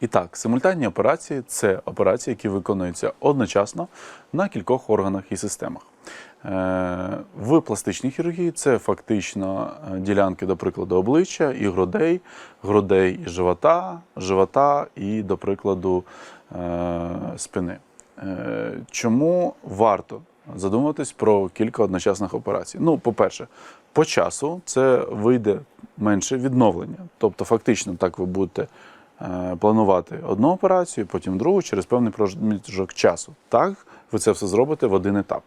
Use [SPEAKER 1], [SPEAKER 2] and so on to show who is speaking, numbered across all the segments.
[SPEAKER 1] І так, симультанні операції це операції, які виконуються одночасно на кількох органах і системах. Е, В пластичній хірургії це фактично е, ділянки, до прикладу, обличчя і грудей, грудей і живота, живота і, до прикладу, е, спини. Чому варто задумуватись про кілька одночасних операцій? Ну, по-перше, по часу це вийде менше відновлення. Тобто, фактично, так ви будете планувати одну операцію, потім другу через певний проміжок часу. Так, ви це все зробите в один етап.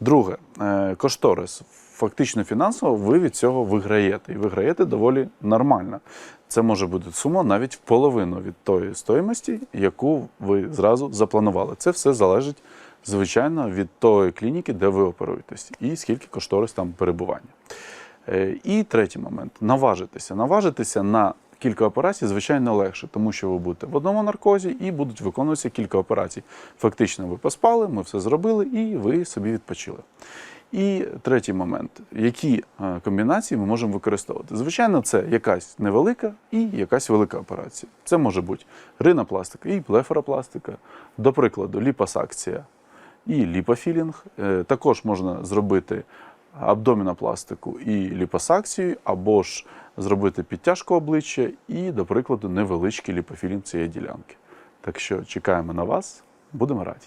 [SPEAKER 1] Друге, е, кошторис. Фактично фінансово ви від цього виграєте. І виграєте доволі нормально. Це може бути сума навіть в половину від тої стоїмості, яку ви зразу запланували. Це все залежить, звичайно, від тої клініки, де ви оперуєтесь, і скільки кошторис там перебування. Е, І третій момент наважитися. Наважитися на кілька операцій, звичайно, легше, тому що ви будете в одному наркозі і будуть виконуватися кілька операцій. Фактично, ви поспали, ми все зробили, і ви собі відпочили. І третій момент, які е, комбінації ми можемо використовувати. Звичайно, це якась невелика і якась велика операція. Це може бути ринопластика і блефаропластика, до прикладу, ліпосакція і ліпофілінг. Е, Також можна зробити абдомінопластику і ліпосакцію, або ж зробити підтяжку обличчя і, до прикладу, невеличкий ліпофілінг цієї ділянки. Так що чекаємо на вас, будемо раді.